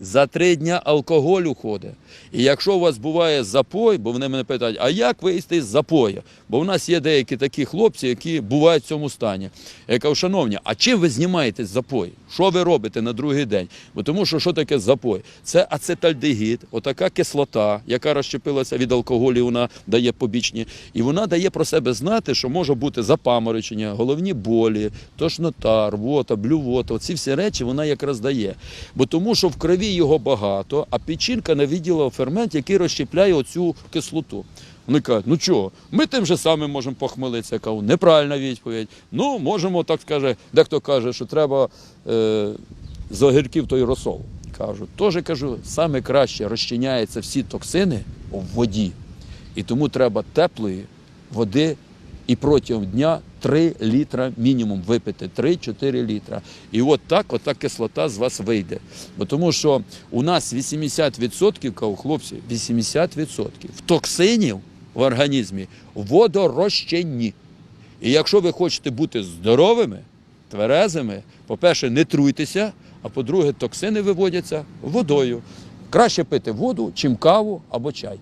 За три дня алкоголь уходить. І якщо у вас буває запой, бо вони мене питають, а як вийти з запою? Бо в нас є деякі такі хлопці, які бувають в цьому стані. Я кажу, шановні, а чим ви знімаєте з? Що ви робите на другий день? Бо тому що що таке запой? Це ацетальдегід, отака кислота, яка розщепилася від алкоголю, вона дає побічні. І вона дає про себе знати, що може бути запаморочення, головні болі, тошнота, рвота, блювота. Оці всі речі вона якраз дає. Бо тому що в крові його багато, а печінка не виділа фермент, який розщепляє оцю кислоту. Вони кажуть, ну чого, ми тим же самим можемо похмелитися. Я неправильна відповідь. Ну, можемо, так скаже, дехто каже, що треба е, з огірків той розсол. Кажу, теж кажу, саме краще розчиняються всі токсини в воді. І тому треба теплої води і протягом дня 3 літра мінімум випити, 3-4 літра. І от так, от та кислота з вас вийде. Бо тому що у нас 80%, кажу, хлопці, 80% в токсинів в організмі водорозчинні. І якщо ви хочете бути здоровими, тверезими, по-перше, не труйтеся, а по-друге, токсини виводяться водою. Краще пити воду, чим каву або чай.